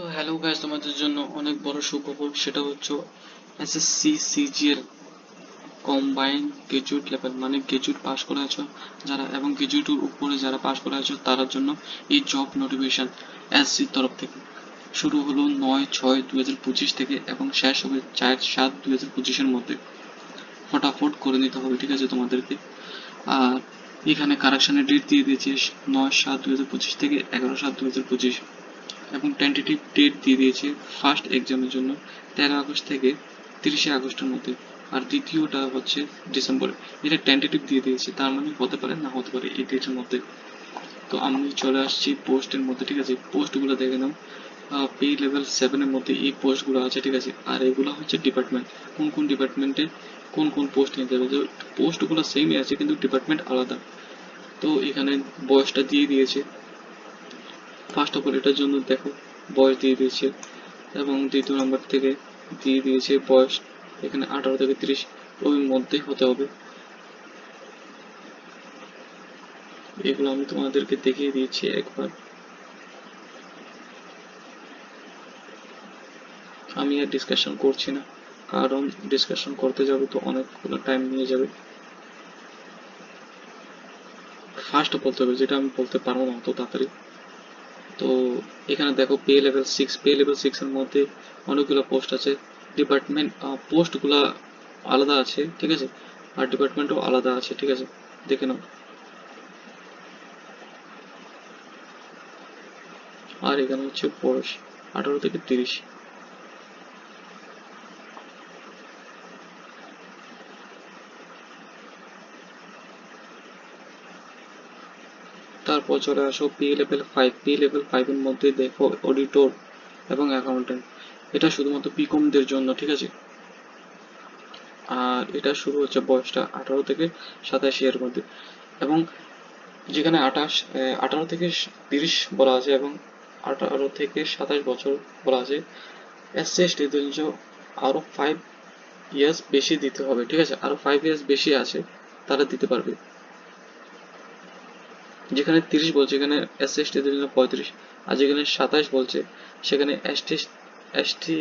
তো hello guys তোমাদের জন্য অনেক বড় সুখবর, সেটা হচ্ছে SSC CGL combine graduate level মানে গ্রাজুয়েট পাস করে আছো যারা, এবং গ্রাজুয়েটের উপরে যারা পাস করে আছো তার জন্য এই জব নোটিফিকেশন এসসির তরফ থেকে। শুরু হলো নয় ছয় দু হাজার পঁচিশ থেকে, এবং শেষ হবে চার সাত দু হাজার পঁচিশের মধ্যে। ফটাফট করে নিতে হবে, ঠিক আছে তোমাদেরকে? আর এখানে কারেকশনের ডেট দিয়ে দিয়েছে, নয় সাত দু হাজার পঁচিশ থেকে এগারো সাত দু হাজার পঁচিশ। এবং টেন্টেটিভ ডেট দিয়ে দিয়েছে ফার্স্ট এক্সামের জন্য তেরো আগস্ট থেকে তিরিশে আগস্টের মধ্যে। আর দ্বিতীয়টা হচ্ছে ডিসেম্বরে। এটা টেন্টেটিভ দিয়ে দিয়েছে, তার মানে হতে পারে না হতে পারে এই ডেটের মধ্যে। তো আমি চলে আসছি পোস্টের মধ্যে, ঠিক আছে? পোস্টগুলো দেখে নাও। পে লেভেল সেভেনের মধ্যে এই পোস্টগুলো আছে, ঠিক আছে? আর এগুলো হচ্ছে ডিপার্টমেন্ট কোন কোন ডিপার্টমেন্টে কোন কোন পোস্ট নিতে হবে? পোস্টগুলো সেমই আছে, কিন্তু ডিপার্টমেন্ট আলাদা। তো এখানে বয়সটা দিয়ে দিয়েছে। ফার্স্ট অফ অল এটার জন্য দেখো, বয়স দিয়ে দিয়েছে, এবং দ্বিতীয় নাম্বার থেকে দিয়ে দিয়েছে বয়স এখানে আঠারো থেকে তিরিশ। ওই মধ্যেই হতে হবে। এগুলো আমি তোমাদেরকে দেখিয়ে দিয়েছি একবার। আমি আর ডিসকাশন করছি না, কারণ ডিসকাশন করতে যাবে তো অনেকগুলো টাইম নিয়ে যাবে। ফার্স্ট বলতে হবে যেটা আমি বলতে পারব না অত তাড়াতাড়ি। তো এখানে দেখো pay level six pay level six এর মধ্যে অনেকগুলো পোস্ট আছে। ডিপার্টমেন্ট পোস্টগুলা আলাদা আছে, ঠিক আছে? আর ডিপার্টমেন্টও আলাদা আছে, ঠিক আছে? দেখে নাও। আর এখানে হচ্ছে বয়স আঠারো থেকে তিরিশ। তারপর চলে আসো pay level five pay level ফাইভের মধ্যে দেখো অডিটর এবং অ্যাকাউন্টেন্ট এটা শুধুমাত্র বিকমদের জন্য, ঠিক আছে? আর এটা শুরু হচ্ছে বয়সটা আঠারো থেকে সাতাশি এর মধ্যে। এবং যেখানে আঠাশ আঠারো থেকে তিরিশ বলা আছে এবং আঠারো থেকে সাতাশ বছর বলা আছে। এসসি জন্য আরও ফাইভ ইয়ার্স বেশি দিতে হবে, ঠিক আছে? আরও ফাইভ ইয়ার্স বেশি আছে, তারা দিতে পারবে। যেখানে তিরিশ বলছে এখানে এস এস টিদের জন্য পঁয়ত্রিশ, আর যেখানে সাতাশ বলছে, সেখানে S T S T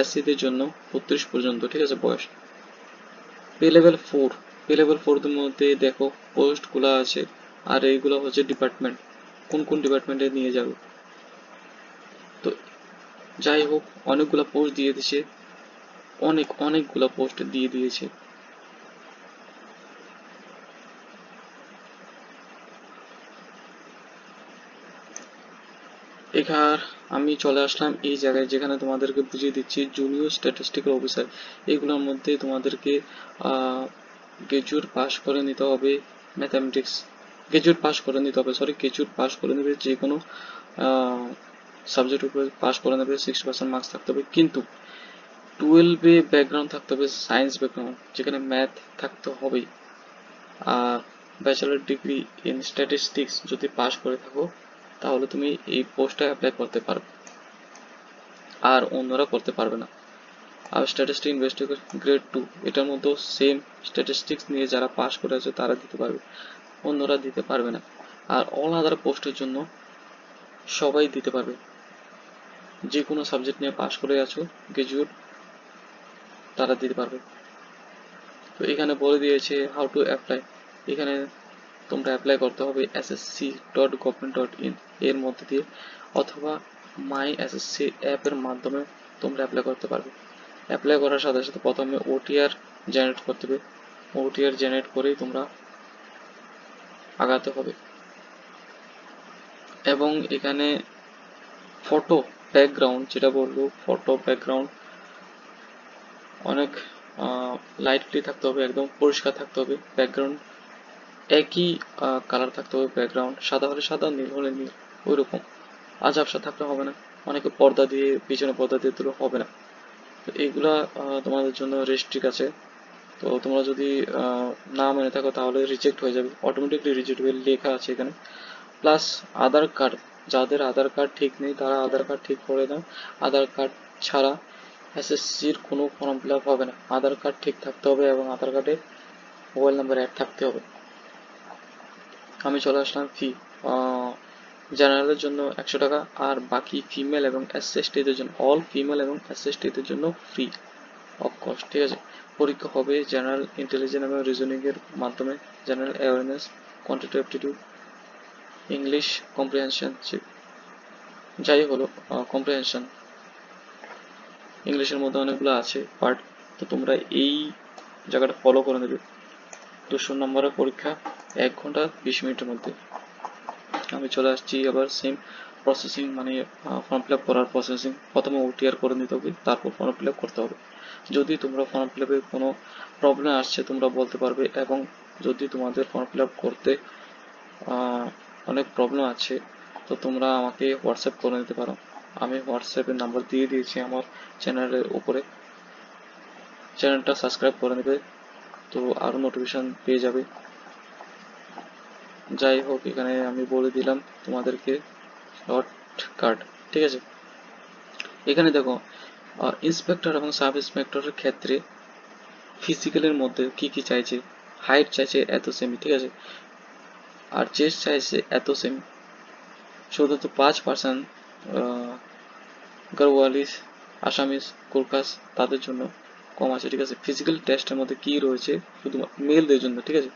S সিদের জন্য বত্রিশ পর্যন্ত, ঠিক আছে, বয়স। Pay level four pay level four মধ্যে দেখো পোস্টগুলো আছে, আর এইগুলো হচ্ছে ডিপার্টমেন্ট কোন কোন ডিপার্টমেন্টে নিয়ে যাবে। তো যাই হোক, অনেকগুলো পোস্ট দিয়ে দিয়েছে, অনেক, অনেকগুলো পোস্ট দিয়ে দিয়েছে। এখার আমি চলে আসলাম এই জায়গায় যেখানে তোমাদেরকে বুঝিয়ে দিচ্ছি জুনিয়র স্ট্যাটিস্টিক্যাল অফিসার এগুলোর মধ্যে তোমাদেরকে গ্রাজুয়েট পাস করে নিতে হবে ম্যাথামেটিক্স গ্রাজুয়েট পাস করে নিতে হবে সরি গ্রাজুয়েট পাস করে নেবে যে কোনো সাবজেক্টের উপরে পাস করে নেবে সিক্সটি পার্সেন্ট মার্কস থাকতে হবে। কিন্তু টুয়েলভে ব্যাকগ্রাউন্ড থাকতে হবে সায়েন্স ব্যাকগ্রাউন্ড যেখানে ম্যাথ থাকতে হবে আর ব্যাচেলার ডিগ্রি ইন স্ট্যাটিস্টিক্স যদি পাস করে থাকো তাহলে তুমি এই পোস্টটা অ্যাপ্লাই করতে পারবে। আর অন্যরা করতে পারবে না। আর স্ট্যাটিস্টিক ইনভেস্টিগেশন গ্রেড টু এটার মধ্যেও সেম স্ট্যাটিস্টিক্স নিয়ে যারা পাস করে আছে, তারা দিতে পারবে। অন্যরা দিতে পারবে না। আর অল আদার পোস্টের জন্য সবাই দিতে পারবে। যে কোনো সাবজেক্ট নিয়ে পাস করে আছো গ্রাজুয়েট তারা দিতে পারবে। তো এখানে বলে দিয়েছে হাউ টু অ্যাপ্লাই এখানে তোমরা অ্যাপ্লাই করতে হবে SSC dot government dot in এর মধ্যে দিয়ে অথবা মাই এসএসসি অ্যাপের মাধ্যমে তোমরা অ্যাপ্লাই করতে পারবে। অ্যাপ্লাই করার সাথে সাথে প্রথমে ওটিআর জেনারেট করতে হবে। ওটিআর জেনারেট করেই তোমরা আগাতে হবে। এবং এখানে ফটো ব্যাকগ্রাউন্ড যেটা বলব ফটো ব্যাকগ্রাউন্ড অনেক লাইটলি থাকতে হবে, একদম পরিষ্কার থাকতে হবে। ব্যাকগ্রাউন্ড একই কালার থাকতে হবে ব্যাকগ্রাউন্ড সাদা হলে সাদা, নীল হলে নীল ওই রকম আজাবসা থাকলে হবে না। অনেকে পর্দা দিয়ে, পিছনে পর্দা দিয়ে তুলে হবে না। তো এগুলা তোমাদের জন্য রেস্ট্রিক আছে। তো তোমরা যদি না মেনে থাকো তাহলে রিজেক্ট হয়ে যাবে। অটোমেটিকলি রিজেক্ট হয়ে লেখা আছে এখানে। প্লাস আধার কার্ড যাদের আধার কার্ড ঠিক নেই, তারা আধার কার্ড ঠিক করে দাও আধার কার্ড ছাড়া এসএসসির কোনো ফর্ম ফিল আপ হবে না। আধার কার্ড ঠিক থাকতে হবে এবং আধার কার্ডে মোবাইল নাম্বার অ্যাড থাকতে হবে। আমি চলে আসলাম ফি জেনারেলের জন্য একশো টাকা আর বাকি ফিমেল এবং এস এস টিদের জন্য অল ফিমেল এবং এস এস টিদের জন্য ফ্রি অফ কস্ট ঠিক আছে? পরীক্ষা হবে জেনারেল ইন্টেলিজেন্স এবং রিজনিং এর মাধ্যমে general awareness quantitative aptitude English comprehension যাই হলো কম্প্রিহেনশন ইংলিশের মধ্যে অনেকগুলো আছে পার্ট তো তোমরা এই জায়গাটা ফলো করে নেবে। দুশো নম্বরের পরীক্ষা এক ঘণ্টা বিশ মিনিটের মধ্যে। আমি চলে আসছি আবার সেম প্রসেসিং মানে ফর্ম ফিল আপ করার প্রসেসিং প্রথমে ওটিআর করে নিতে হবে, তারপর ফর্ম ফিল আপ করতে হবে। যদি তোমরা ফর্ম ফিল আপে কোনো প্রবলেম আসছে, তোমরা বলতে পারবে এবং যদি তোমাদের ফর্ম ফিল আপ করতে অনেক প্রবলেম আছে, তো তোমরা আমাকে হোয়াটসঅ্যাপ করে নিতে পারো। আমি হোয়াটসঅ্যাপের নাম্বার দিয়ে দিয়েছি আমার চ্যানেলের উপরে। চ্যানেলটা সাবস্ক্রাইব করে নেবে, তো আরও নোটিফিকেশন পেয়ে যাবে। যাই হোক, এখানে আমি বলে দিলাম তোমাদেরকে শর্ট কাট ঠিক আছে? এখানে দেখো ইন্সপেক্টর এবং সাব ইন্সপেক্টরের ক্ষেত্রে ফিজিক্যালের মধ্যে কি কি চাইছে? হাইট চাইছে এত সেমি ঠিক আছে? আর চেস্ট চাইছে এত সেমি শুধুমাত্র পাঁচ পার্সেন্ট গারওয়ালিস আসামিস কোলকাস তাদের জন্য কম আছে, ঠিক আছে? ফিজিক্যাল টেস্টের মধ্যে কি রয়েছে? শুধু মেলদের জন্য, ঠিক আছে?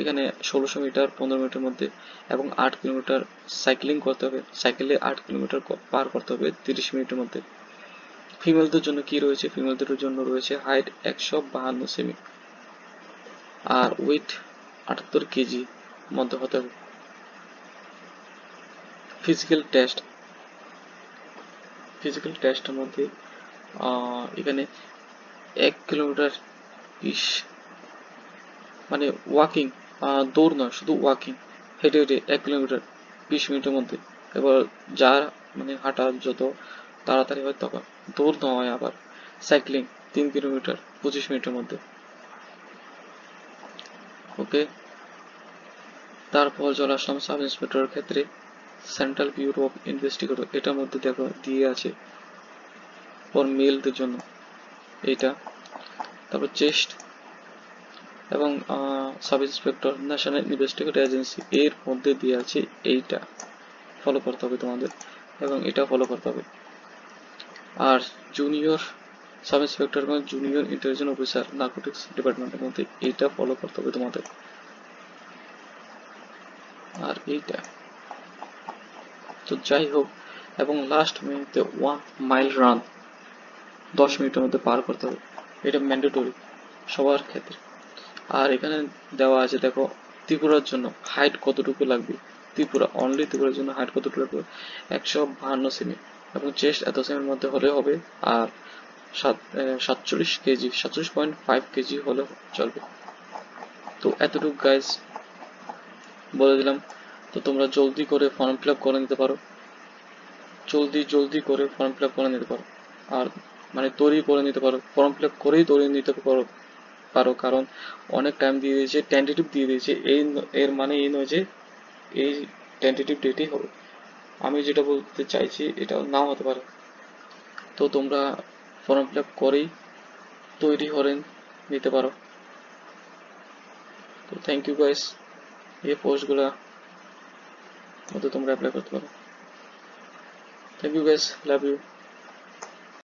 এখানে ষোলোশো মিটার, পনেরো মিটার মধ্যে এবং আট কিলোমিটার সাইক্লিং করতে হবে। সাইকেলে আট কিলোমিটার পার করতে হবে তিরিশ মিনিটের মধ্যে। ফিমেলদের জন্য কি রয়েছে? ফিমেলদের জন্য রয়েছে হাইট একশো বাহান্ন সেমি আর ওয়েট আটাত্তর কেজি মধ্যে হতে হবে। ফিজিক্যাল টেস্ট ফিজিক্যাল টেস্টের মধ্যে এখানে এক কিলোমিটার ইস মানে ওয়াকিং দৌড় নয়, শুধু ওয়াকিং হেঁটে হেঁটে এক কিলোমিটার বিশ মিনিটের মধ্যে। এবার যার মানে হাঁটা যত তাড়াতাড়ি হয় তখন দৌড় নয় আবার। সাইক্লিং তিন কিলোমিটার পঁচিশ মিনিটের মধ্যে। ওকে তারপর চলে আসলাম সাব ইন্সপেক্টরের ক্ষেত্রে। সেন্ট্রাল ব্যুরো অফ ইনভেস্টিগেটর এটার মধ্যে দেখো, দিয়ে আছে ফর মেলদের জন্য। এটা তারপর চেস্ট এবং sub inspector national investigate agency এর মধ্যে দিয়ে আছে এইটা। ফলো করতে হবে তোমাদের এবং এটা ফলো করতে হবে। আর জুনিয়র সাব ইন্সপেক্টর এবং জুনিয়র ইন্টেলিজেন্স অফিসার নার্কোটিক্স ডিপার্টমেন্টের মধ্যে এইটা ফলো করতে হবে তোমাদের। আর এইটা। তো যাই হোক, এবং লাস্ট মিনিটে ওয়ান মাইল রান দশ মিনিটের মধ্যে পার করতে হবে। এটা ম্যান্ডেটরি সবার ক্ষেত্রে। আর এখানে দেওয়া আছে, দেখো, ত্রিপুরার জন্য হাইট কতটুকু লাগবে? ত্রিপুরা অনলি ত্রিপুরার জন্য হাইট কতটুকু লাগবে? একশো বাহান্ন সেমি। এবং চেস্ট এত সেমির মধ্যে হলে হবে আর সাত সাতচল্লিশ কেজি, সাতচল্লিশ পয়েন্ট ফাইভ কেজি হলে চলবে। তো এতটুকু গাইজ বলে দিলাম। তো তোমরা জলদি করে ফর্ম ফিল আপ করে নিতে পারো। জলদি জলদি করে ফর্ম ফিল আপ করে নিতে পারো। আর মানে তৈরি করে নিতে পারো। ফর্ম ফিল আপ করেই তৈরি নিতে পারো। পারো, কারণ অনেক টাইম দিয়ে দিয়েছে টেন্টেটিভ দিয়ে দিয়েছে। এই এর মানে এই নয় যে এই টেন্টেটিভ ডেটেই হবে আমি যেটা বলতে চাইছি, এটা নাও হতে পারে। তো তোমরা ফর্ম ফিল আপ করেই তৈরি করে নিতে পারো। তো থ্যাংক ইউ গাইস এই পোস্টগুলা মধ্যে তোমরা অ্যাপ্লাই করতে পারো। Thank you guys love you